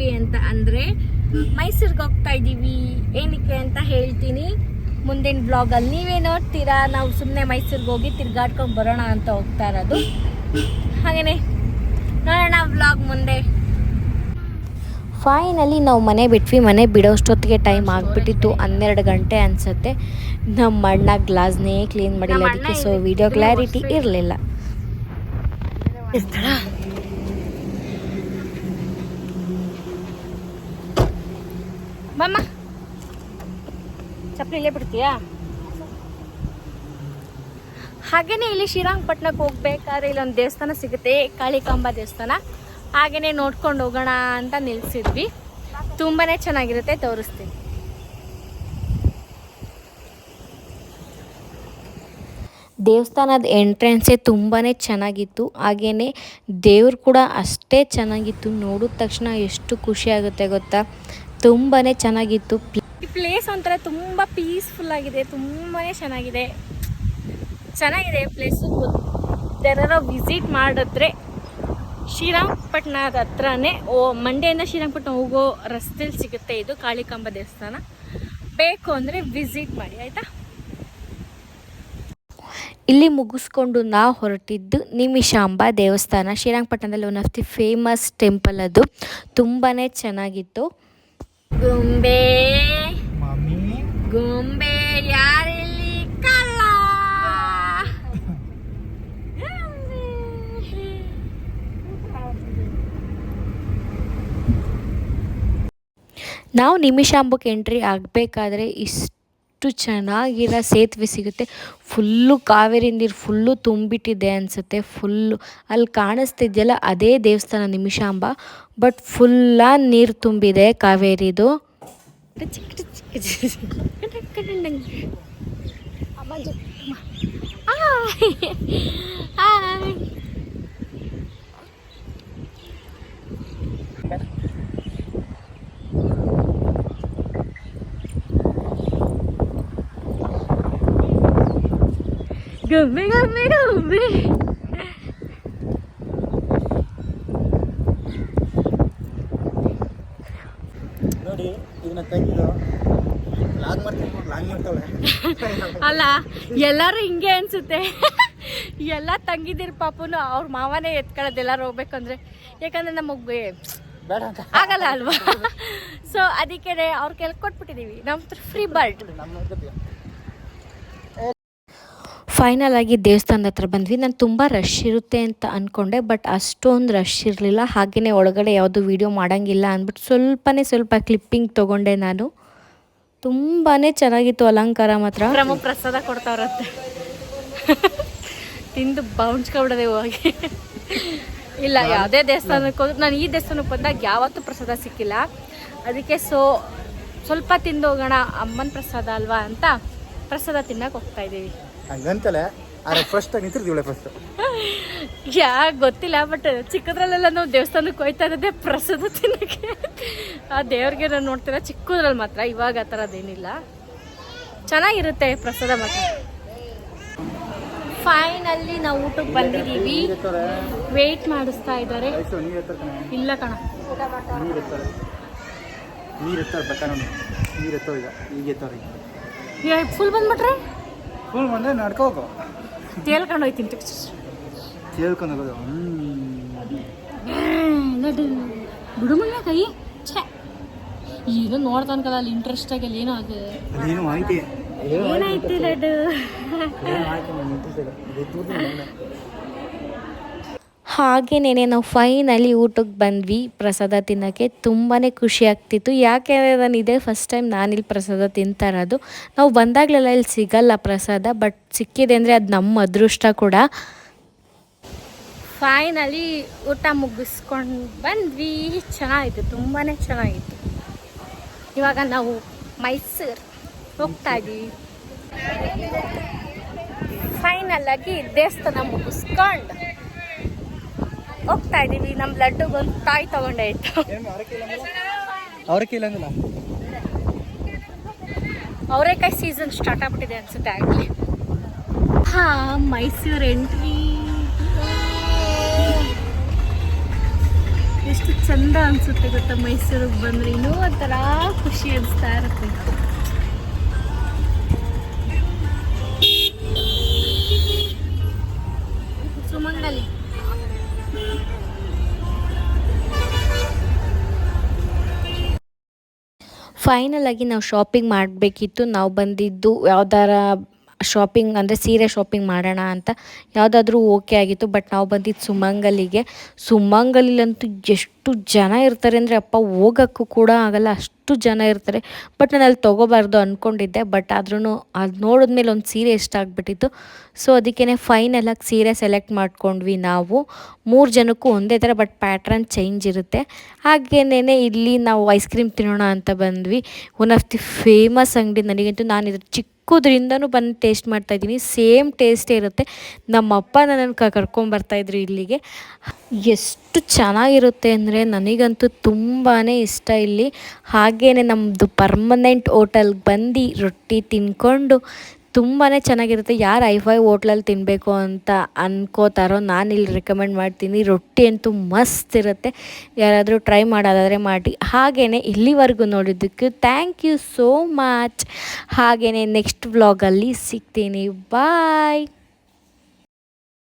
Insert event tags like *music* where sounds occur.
ಇದ್ದೀವಿ ಅಂತ ಅಂದರೆ ಮೈಸೂರಿಗೆ ಹೋಗ್ತಾ ಇದ್ದೀವಿ. ಏನಕ್ಕೆ ಅಂತ ಹೇಳ್ತೀನಿ. ಮುಂದಿನ ಬ್ಲಾಗಲ್ಲಿ ನೀವೇ ನೋಡ್ತೀರಾ. ನಾವು ಸುಮ್ಮನೆ ಮೈಸೂರಿಗೆ ಹೋಗಿ ತಿರ್ಗಾಡ್ಕೊಂಡು ಬರೋಣ ಅಂತ ಹೋಗ್ತಾ ಇರೋದು. ಹಾಗೆಯೇ ನೋಡೋಣ ಬ್ಲಾಗ್ ಮುಂದೆ. ಫೈನಲಿ ನಾವು ಮನೆ ಬಿಟ್ವಿ. ಮನೆ ಬಿಡೋಷ್ಟೊತ್ತಿಗೆ ಟೈಮ್ ಆಗಿಬಿಟ್ಟಿತ್ತು. ಹನ್ನೆರಡು ಗಂಟೆ ಅನಿಸುತ್ತೆ. ನಮ್ಮ ಅಣ್ಣ ಗ್ಲಾಸ್ನೇ ಕ್ಲೀನ್ ಮಾಡಿಲ್ಲ. ಅದಕ್ಕೆ ಸೊ ವಿಡಿಯೋ ಕ್ಲಾರಿಟಿ ಇರಲಿಲ್ಲ. ಮಮ್ಮ ಚಪ್ಪಲಿ ಇಲ್ಲೇ ಬಿಡ್ತೀಯಾ? ಹಾಗೇನೆ ಇಲ್ಲಿ ಶ್ರೀರಂಗಪಟ್ಟಣಕ್ಕೆ ಹೋಗ್ಬೇಕಾದ್ರೆ ಇಲ್ಲೊಂದು ದೇವಸ್ಥಾನ ಸಿಗುತ್ತೆ, ಕಾಳಿಕಾಂಬ ದೇವಸ್ಥಾನ. ಹಾಗೇನೆ ನೋಡ್ಕೊಂಡು ಹೋಗೋಣ ಅಂತ ನಿಲ್ಸಿದ್ವಿ. ತುಂಬಾನೇ ಚೆನ್ನಾಗಿರುತ್ತೆ, ತೋರಿಸ್ತೀನಿ. ದೇವಸ್ಥಾನದ ಎಂಟ್ರೆನ್ಸೇ ತುಂಬಾ ಚೆನ್ನಾಗಿತ್ತು. ಹಾಗೆಯೇ ದೇವ್ರು ಕೂಡ ಅಷ್ಟೇ ಚೆನ್ನಾಗಿತ್ತು. ನೋಡಿದ ತಕ್ಷಣ ಎಷ್ಟು ಖುಷಿ ಆಗುತ್ತೆ ಗೊತ್ತಾ? ತುಂಬಾ ಚೆನ್ನಾಗಿತ್ತು. ಈ ಪ್ಲೇಸ್ ಒಂಥರ ತುಂಬ ಪೀಸ್ಫುಲ್ ಆಗಿದೆ ತುಂಬಾ ಚೆನ್ನಾಗಿದೆ. ಚೆನ್ನಾಗಿದೆ ಪ್ಲೇಸು ಯಾರು ವಿಸಿಟ್ ಮಾಡಿದ್ರೆ ಶ್ರೀರಂಗಪಟ್ಟಣದ ಹತ್ರನೇ ಓ ಮಂಡ್ಯದಿಂದ ಶ್ರೀರಂಗಪಟ್ಟಣ ಹೋಗೋ ರಸ್ತೆಲಿ ಸಿಗುತ್ತೆ ಇದು ಕಾಳಿಕಾಂಬ ದೇವಸ್ಥಾನ. ಬೇಕು ಅಂದರೆ ವಿಸಿಟ್ ಮಾಡಿ ಆಯಿತಾ? ಇಲ್ಲಿ ಮುಗಿಸ್ಕೊಂಡು ನಾವು ಹೊರಟಿದ್ದು ನಿಮಿಷಾಂಬ ದೇವಸ್ಥಾನ. ಶ್ರೀರಂಗಪಟ್ಟಣದಲ್ಲಿ one of the famous temple ಅದು. ತುಂಬಾ ಚೆನ್ನಾಗಿತ್ತು. ಗೊಂಬೆ. ಮಮ್ಮಿ. ಗೊಂಬೆ ಯಾರಿಲ್ಲಿ ಕಲ್ಲ? ನಾವು ನಿಮಿಷಾಂಬಕ್ಕೆ ಎಂಟ್ರಿ ಆಗಬೇಕಾದ್ರೆ ಇಷ್ಟು ಚೆನ್ನಾಗಿರೋ ಸೇತುವೆ ಸಿಗುತ್ತೆ ಫುಲ್ಲು ಕಾವೇರಿ ನೀರು ಫುಲ್ಲು ತುಂಬಿಟ್ಟಿದೆ ಅನಿಸುತ್ತೆ ಫುಲ್ಲು ಅಲ್ಲಿ ಕಾಣಿಸ್ತಿದೆಯಲ್ಲ ಅದೇ ದೇವಸ್ಥಾನ ನಿಮಿಷಾಂಬ ಬಟ್ ಫುಲ್ಲ ನೀರು ತುಂಬಿದೆ ಕಾವೇರಿದು ಗೊಂಬೆ ಗೊಂಬೆ ನೋಡಿ ಇದನ್ನ ತೆಗೆದು ಲಾಗ್ ಮಾಡ್ತೀನಿ ಲಾಗ್ ಮಾಡ್ತಾಳೆ. ಅಲ್ಲ ಎಲ್ಲರೂ ಹಿಂಗೆ ಅನ್ಸುತ್ತೆ. ಎಲ್ಲ ತಂಗಿದಿರ್ ಪಾಪುನು ಅವ್ರ ಮಾವನೇ ಎತ್ಕೊಳ್ಳೋದು ಎಲ್ಲರೂ ಹೋಗ್ಬೇಕಂದ್ರೆ. ಯಾಕಂದ್ರೆ ನಮಗೆ ಆಗಲ್ಲ ಅಲ್ವಾ? ಸೊ ಅದಕ್ಕೆ ಅವ್ರ ಕೆಲ ಕೊಟ್ಬಿಟ್ಟಿದೀವಿ. ನಮ್ ಫ್ರೀ ಬರ್ಡ್ ಫೈನಲ್ ಆಗಿ ದೇವಸ್ಥಾನದ ಹತ್ರ ಬಂದ್ವಿ. ನಾನು ತುಂಬ ರಶ್ ಇರುತ್ತೆ ಅಂತ ಅಂದ್ಕೊಂಡೆ ಬಟ್ ಅಷ್ಟೊಂದು ರಶ್ ಇರಲಿಲ್ಲ. ಹಾಗೆಯೇ ಒಳಗಡೆ ಯಾವುದು ವೀಡಿಯೋ ಮಾಡೋಂಗಿಲ್ಲ ಅಂದ್ಬಿಟ್ಟು ಸ್ವಲ್ಪನೇ ಸ್ವಲ್ಪ ಕ್ಲಿಪ್ಪಿಂಗ್ ತೊಗೊಂಡೆ ನಾನು. ತುಂಬಾ ಚೆನ್ನಾಗಿತ್ತು ಅಲಂಕಾರ ಮಾತ್ರ. ನಮಗೆ ಪ್ರಸಾದ ಕೊಡ್ತಾವ್ರಂತೆ. *laughs* ತಿಂದು ಬೌಂಚ್ಕೊಬಿಡದೆ ಹೋಗಿ. ಇಲ್ಲ, ಯಾವುದೇ ದೇವಸ್ಥಾನಕ್ಕೆ ಹೋದ್ರೆ ನಾನು ಈ ದೇವಸ್ಥಾನಕ್ಕೆ ಬಂದಾಗ ಯಾವತ್ತೂ ಪ್ರಸಾದ ಸಿಕ್ಕಿಲ್ಲ. ಅದಕ್ಕೆ ಸೊ ಸ್ವಲ್ಪ ತಿಂದು ಹೋಗೋಣ, ಅಮ್ಮನ ಪ್ರಸಾದ ಅಲ್ವಾ ಅಂತ ಪ್ರಸಾದ ತಿನ್ನಕ್ಕೆ ಹೋಗ್ತಾ ಇದ್ದೀವಿ. ಹಂಗಂತಲೆ ಆದ್ರೆ ಫಸ್ಟ್ ನಿಂತಿರ್ತೀವಳೆ ಫಸ್ಟ್ ಯಾ ಗೊತ್ತಿಲ್ಲ ಬಟ್ ಚಿಕ್ಕದ್ರಲ್ಲೆಲ್ಲ ನಾವು ದೇವಸ್ಥಾನಕ್ಕೆ ಹೋಯ್ತಾ ಇರೋದೇ ಪ್ರಸಾದ ತಿನ್ನಕ್ಕೆ. ಆ ದೇವ್ರಿಗೆ ನಾನು ನೋಡ್ತೀರ ಚಿಕ್ಕದ್ರಲ್ಲಿ ಮಾತ್ರ ಇವಾಗ ಆ ಥರದ್ದೇನಿಲ್ಲ ಚೆನ್ನಾಗಿರುತ್ತೆ ಪ್ರಸಾದ ಮಾತ್ರ. ಫೈನಲ್ಲಿ ನಾವು ಊಟಕ್ಕೆ ಬಂದಿದ್ದೀವಿ. ವೆಯ್ಟ್ ಮಾಡಿಸ್ತಾ ಇದ್ದಾರೆ. ಇಲ್ಲ ಕಣ. ನೀರು ಎತ್ತಾರೆ ಈಗ. ಈಗ ಫುಲ್ ಬಂದ್ಬಿಟ್ರೆ? ಫುಲ್ ಬಂದ್ರೆ ನಡ್ಕೋ ಹೋಗು. ತೇಲ್ಕೊಂಡು ಹೋಯ್ತೀನಿ ಕೇಳ್ಕೊಂಡು ಹೋಗೋದು. ಬಿಡು ಮಣ್ಣ ಕೈ. ಛೇ. ಈಗ ನೋಡ್ತಾನಕಲ್ಲ ಅಲ್ಲಿ ಇಂಟ್ರೆಸ್ಟ್ ಆಗಿ ಅಲ್ಲಿ ಏನೋ ಆಗ ಏನು ಮಾಹಿತಿ ಏನಾಯ್ತು ಲಡ್ಡು ಹಾಗೇನೇನೆ ನಾವು ಫೈನಲಿ ಊಟಕ್ಕೆ ಬಂದ್ವಿ. ಪ್ರಸಾದ ತಿನ್ನೋಕ್ಕೆ ತುಂಬಾ ಖುಷಿ ಆಗ್ತಿತ್ತು. ಯಾಕೆ ನಾನು ಇದೇ ಫಸ್ಟ್ ಟೈಮ್ ನಾನಿಲ್ಲಿ ಪ್ರಸಾದ ತಿಂತಾ ಇರೋದು. ನಾವು ಬಂದಾಗಲೆಲ್ಲ ಇಲ್ಲಿ ಸಿಗಲ್ಲ ಪ್ರಸಾದ ಬಟ್ ಸಿಕ್ಕಿದೆ ಅಂದರೆ ಅದು ನಮ್ಮ ಅದೃಷ್ಟ ಕೂಡ. ಫೈನಲಿ ಊಟ ಮುಗಿಸ್ಕೊಂಡು ಬಂದ್ವಿ. ಚೆನ್ನಾಗಿತ್ತು ತುಂಬಾ ಚೆನ್ನಾಗಿತ್ತು. ಇವಾಗ ನಾವು ಮೈಸೂರು ಹೋಗ್ತಾ ಇದ್ದೀವಿ ಫೈನಲ್ ಆಗಿ ದೇವಸ್ಥಾನ ಮುಗಿಸ್ಕೊಂಡು ಹೋಗ್ತಾ ಇದ್ದೀವಿ ನಮ್ಮ ಲಡ್ಡುಗೊಂದು ತಾಯಿ ತಗೊಂಡೆ ಇತ್ತು ಅವರೇಕಾಯಿ ಸೀಸನ್ ಸ್ಟಾರ್ಟ್ ಆಗ್ಬಿಟ್ಟಿದೆ ಅನ್ಸುತ್ತೆ ಆಗಲಿ ಹಾ ಮೈಸೂರು ಎಂಟ್ರಿ ಎಷ್ಟು ಚಂದ ಅನ್ಸುತ್ತೆ ಗೊತ್ತಾ ಮೈಸೂರಿಗೆ ಬಂದ್ರೆ. ಇನ್ನೂ ಒಂಥರ ಖುಷಿ ಅನಿಸ್ತಾ ಇರುತ್ತೆ. ಫೈನಲ್ ಆಗಿ ನಾವು ಶಾಪಿಂಗ್ ಮಾಡಬೇಕಿತ್ತು. ನಾವು ಬಂದಿದ್ದು ಯಾವ್ದಾರ ಶಾಪಿಂಗ್ ಅಂದರೆ ಸೀರೆ ಶಾಪಿಂಗ್ ಮಾಡೋಣ ಅಂತ ಯಾವುದಾದ್ರೂ ಓಕೆ ಆಗಿತ್ತು. ಬಟ್ ನಾವು ಬಂದಿದ್ದು ಸುಮಂಗಲಿಗೆ, ಸುಮಂಗಲಿಲಂತೂ ಎಷ್ಟು ಜನ ಇರ್ತಾರೆ ಅಂದರೆ ಅಪ್ಪ ಹೋಗೋಕ್ಕೂ ಕೂಡ ಆಗಲ್ಲ, ಅಷ್ಟು ಜನ ಇರ್ತಾರೆ. ಬಟ್ ನಾನು ಅಲ್ಲಿ ತೊಗೋಬಾರ್ದು ಅಂದ್ಕೊಂಡಿದ್ದೆ ಬಟ್ ಆದ್ರೂ ಅದು ನೋಡಿದ್ಮೇಲೆ ಒಂದು ಸೀರೆ ಇಷ್ಟ ಆಗಿಬಿಟ್ಟಿತ್ತು. ಸೊ ಅದಕ್ಕೇ ಫೈನಲಾಗಿ ಸೀರೆ ಸೆಲೆಕ್ಟ್ ಮಾಡ್ಕೊಂಡ್ವಿ ನಾವು. ಮೂರು ಜನಕ್ಕೂ ಒಂದೇ ಥರ ಬಟ್ ಪ್ಯಾಟ್ರನ್ ಚೇಂಜ್ ಇರುತ್ತೆ. ಹಾಗೇನೇ ಇಲ್ಲಿ ನಾವು ಐಸ್ ಕ್ರೀಮ್ ತಿನ್ನೋಣ ಅಂತ ಬಂದ್ವಿ. ಒನ್ ಆಫ್ ದಿ ಫೇಮಸ್ ಅಂಗಡಿ ನನಗಂತೂ ನಾನು ಇದ್ರ ಚಿಕ್ಕದ್ರಿಂದನೂ ಬಂದು ಟೇಸ್ಟ್ ಮಾಡ್ತಾ ಇದ್ದೀನಿ. ಸೇಮ್ ಟೇಸ್ಟೇ ಇರುತ್ತೆ. ನಮ್ಮಪ್ಪ ನನ್ನನ್ನು ಕ ಕರ್ಕೊಂಬರ್ತಾಯಿದ್ರು ಇಲ್ಲಿಗೆ. ಎಷ್ಟು ಚೆನ್ನಾಗಿರುತ್ತೆ ಅಂದರೆ ನನಗಂತೂ ತುಂಬಾ ಇಷ್ಟ ಇಲ್ಲಿ. ಹಾಗೇ ನಮ್ಮದು ಪರ್ಮನೆಂಟ್ ಹೋಟೆಲ್ಗೆ ಬಂದು ರೊಟ್ಟಿ ತಿನ್ಕೊಂಡು ತುಂಬಾ ಚೆನ್ನಾಗಿರುತ್ತೆ. ಯಾರು ಐಫೈ ಹೋಟ್ಲಲ್ಲಿ ತಿನ್ನಬೇಕು ಅಂತ ಅನ್ಕೋತಾರೋ ನಾನು ಇಲ್ಲಿ ರೆಕಮೆಂಡ್ ಮಾಡ್ತೀನಿ. ರೊಟ್ಟಿ ಅಂತೂ ಮಸ್ತ್ ಇರುತ್ತೆ. ಯಾರಾದರೂ ಟ್ರೈ ಮಾಡೋದಾದರೆ ಮಾಡಿ. ಹಾಗೇ ಇಲ್ಲಿವರೆಗೂ ನೋಡಿದ್ದಕ್ಕೆ ಥ್ಯಾಂಕ್ ಯು ಸೋ ಮಚ್ ಹಾಗೆಯೇ ನೆಕ್ಸ್ಟ್ ವ್ಲಾಗಲ್ಲಿ ಸಿಗ್ತೀನಿ. ಬಾಯ್